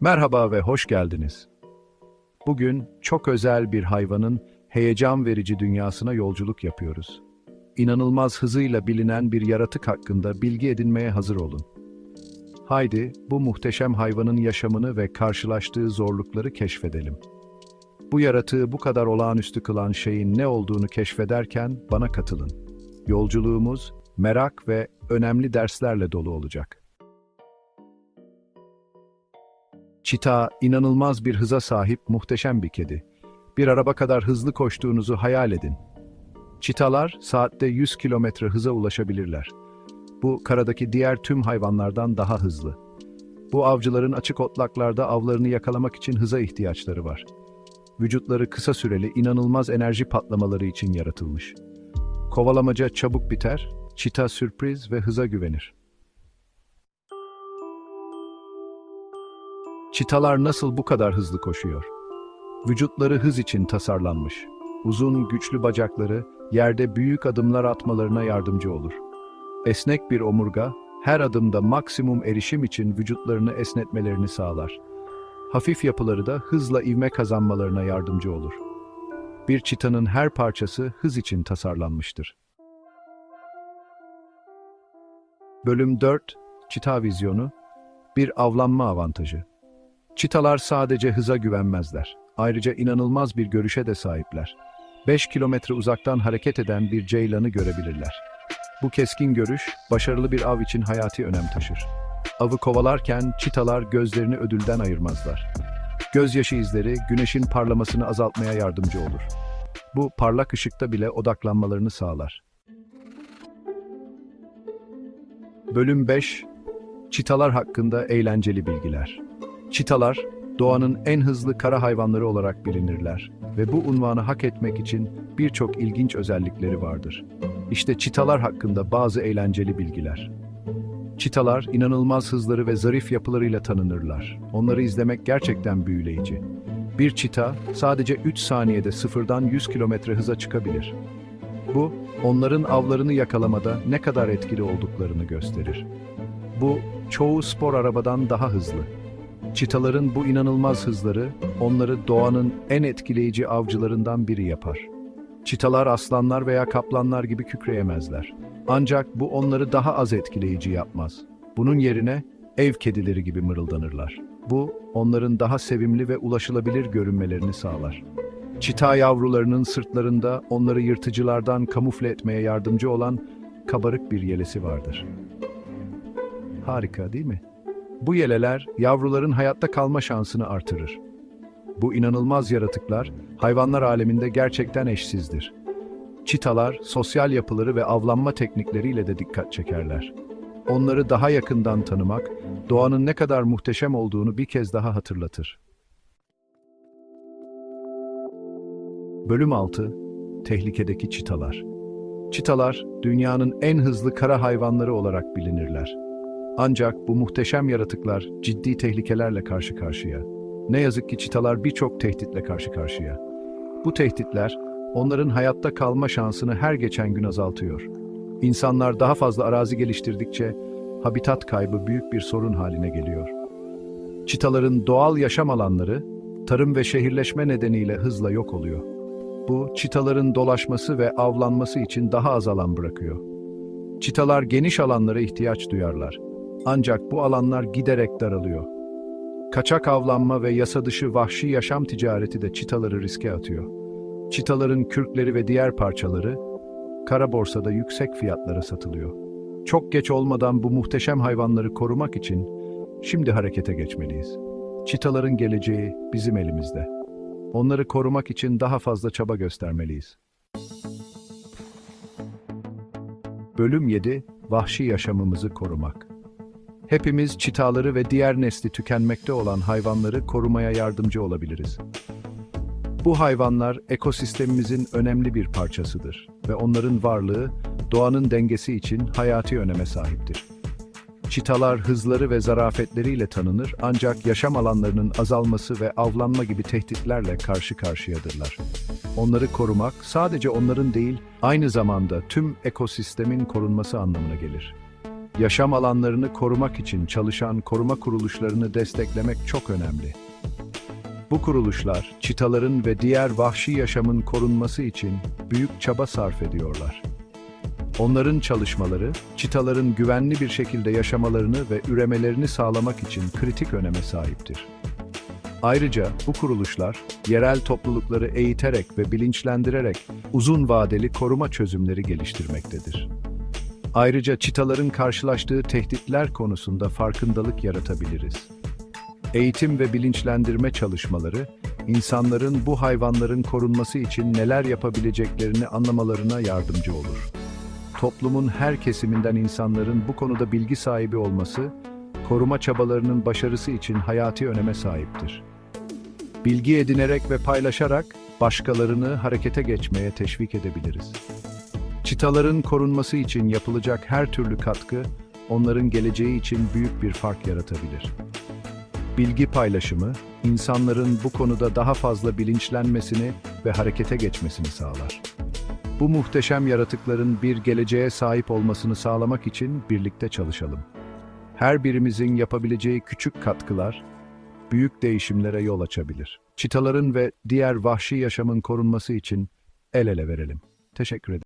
Merhaba ve hoş geldiniz. Bugün çok özel bir hayvanın heyecan verici dünyasına yolculuk yapıyoruz. İnanılmaz hızıyla bilinen bir yaratık hakkında bilgi edinmeye hazır olun. Haydi bu muhteşem hayvanın yaşamını ve karşılaştığı zorlukları keşfedelim. Bu yaratığı bu kadar olağanüstü kılan şeyin ne olduğunu keşfederken bana katılın. Yolculuğumuz merak ve önemli derslerle dolu olacak. Çita inanılmaz bir hıza sahip muhteşem bir kedi. Bir araba kadar hızlı koştuğunuzu hayal edin. Çitalar saatte 100 kilometre hıza ulaşabilirler. Bu karadaki diğer tüm hayvanlardan daha hızlı. Bu avcıların açık otlaklarda avlarını yakalamak için hıza ihtiyaçları var. Vücutları kısa süreli inanılmaz enerji patlamaları için yaratılmış. Kovalamaca çabuk biter, çita sürpriz ve hıza güvenir. Çitalar nasıl bu kadar hızlı koşuyor? Vücutları hız için tasarlanmış. Uzun, güçlü bacakları yerde büyük adımlar atmalarına yardımcı olur. Esnek bir omurga, her adımda maksimum erişim için vücutlarını esnetmelerini sağlar. Hafif yapıları da hızla ivme kazanmalarına yardımcı olur. Bir çitanın her parçası hız için tasarlanmıştır. Bölüm 4 Çita Vizyonu Bir avlanma avantajı Çitalar sadece hıza güvenmezler. Ayrıca inanılmaz bir görüşe de sahipler. 5 kilometre uzaktan hareket eden bir ceylanı görebilirler. Bu keskin görüş, başarılı bir av için hayati önem taşır. Avı kovalarken çitalar gözlerini ödülden ayırmazlar. Gözyaşı izleri güneşin parlamasını azaltmaya yardımcı olur. Bu parlak ışıkta bile odaklanmalarını sağlar. Bölüm 5 Çitalar hakkında eğlenceli bilgiler. Çitalar, doğanın en hızlı kara hayvanları olarak bilinirler ve bu unvanı hak etmek için birçok ilginç özellikleri vardır. İşte çitalar hakkında bazı eğlenceli bilgiler. Çitalar, inanılmaz hızları ve zarif yapılarıyla tanınırlar. Onları izlemek gerçekten büyüleyici. Bir çita sadece 3 saniyede sıfırdan 100 kilometre hıza çıkabilir. Bu, onların avlarını yakalamada ne kadar etkili olduklarını gösterir. Bu, çoğu spor arabadan daha hızlı. Çitaların bu inanılmaz hızları onları doğanın en etkileyici avcılarından biri yapar. Çitalar aslanlar veya kaplanlar gibi kükreyemezler. Ancak bu onları daha az etkileyici yapmaz. Bunun yerine ev kedileri gibi mırıldanırlar. Bu onların daha sevimli ve ulaşılabilir görünmelerini sağlar. Çita yavrularının sırtlarında onları yırtıcılardan kamufle etmeye yardımcı olan kabarık bir yelesi vardır. Harika değil mi? Bu yeleler yavruların hayatta kalma şansını artırır. Bu inanılmaz yaratıklar hayvanlar aleminde gerçekten eşsizdir. Çitalar sosyal yapıları ve avlanma teknikleriyle de dikkat çekerler. Onları daha yakından tanımak, doğanın ne kadar muhteşem olduğunu bir kez daha hatırlatır. Bölüm 6 Tehlikedeki çitalar Çitalar, dünyanın en hızlı kara hayvanları olarak bilinirler. Ancak bu muhteşem yaratıklar ciddi tehlikelerle karşı karşıya. Ne yazık ki çitalar birçok tehditle karşı karşıya. Bu tehditler onların hayatta kalma şansını her geçen gün azaltıyor. İnsanlar daha fazla arazi geliştirdikçe habitat kaybı büyük bir sorun haline geliyor. Çitaların doğal yaşam alanları tarım ve şehirleşme nedeniyle hızla yok oluyor. Bu çitaların dolaşması ve avlanması için daha az alan bırakıyor. Çitalar geniş alanlara ihtiyaç duyarlar. Ancak bu alanlar giderek daralıyor. Kaçak avlanma ve yasa dışı vahşi yaşam ticareti de çitaları riske atıyor. Çitaların kürkleri ve diğer parçaları kara borsada yüksek fiyatlara satılıyor. Çok geç olmadan bu muhteşem hayvanları korumak için şimdi harekete geçmeliyiz. Çitaların geleceği bizim elimizde. Onları korumak için daha fazla çaba göstermeliyiz. Bölüm 7 Vahşi yaşamımızı korumak. Hepimiz çitaları ve diğer nesli tükenmekte olan hayvanları korumaya yardımcı olabiliriz. Bu hayvanlar ekosistemimizin önemli bir parçasıdır ve onların varlığı doğanın dengesi için hayati öneme sahiptir. Çitalar hızları ve zarafetleriyle tanınır ancak yaşam alanlarının azalması ve avlanma gibi tehditlerle karşı karşıyadırlar. Onları korumak sadece onların değil, aynı zamanda tüm ekosistemin korunması anlamına gelir. Yaşam alanlarını korumak için çalışan koruma kuruluşlarını desteklemek çok önemli. Bu kuruluşlar, çitaların ve diğer vahşi yaşamın korunması için büyük çaba sarf ediyorlar. Onların çalışmaları, çitaların güvenli bir şekilde yaşamalarını ve üremelerini sağlamak için kritik öneme sahiptir. Ayrıca bu kuruluşlar, yerel toplulukları eğiterek ve bilinçlendirerek uzun vadeli koruma çözümleri geliştirmektedir. Ayrıca çitaların karşılaştığı tehditler konusunda farkındalık yaratabiliriz. Eğitim ve bilinçlendirme çalışmaları, insanların bu hayvanların korunması için neler yapabileceklerini anlamalarına yardımcı olur. Toplumun her kesiminden insanların bu konuda bilgi sahibi olması, koruma çabalarının başarısı için hayati öneme sahiptir. Bilgi edinerek ve paylaşarak başkalarını harekete geçmeye teşvik edebiliriz. Çitaların korunması için yapılacak her türlü katkı, onların geleceği için büyük bir fark yaratabilir. Bilgi paylaşımı, insanların bu konuda daha fazla bilinçlenmesini ve harekete geçmesini sağlar. Bu muhteşem yaratıkların bir geleceğe sahip olmasını sağlamak için birlikte çalışalım. Her birimizin yapabileceği küçük katkılar, büyük değişimlere yol açabilir. Çitaların ve diğer vahşi yaşamın korunması için el ele verelim. Teşekkür ederim.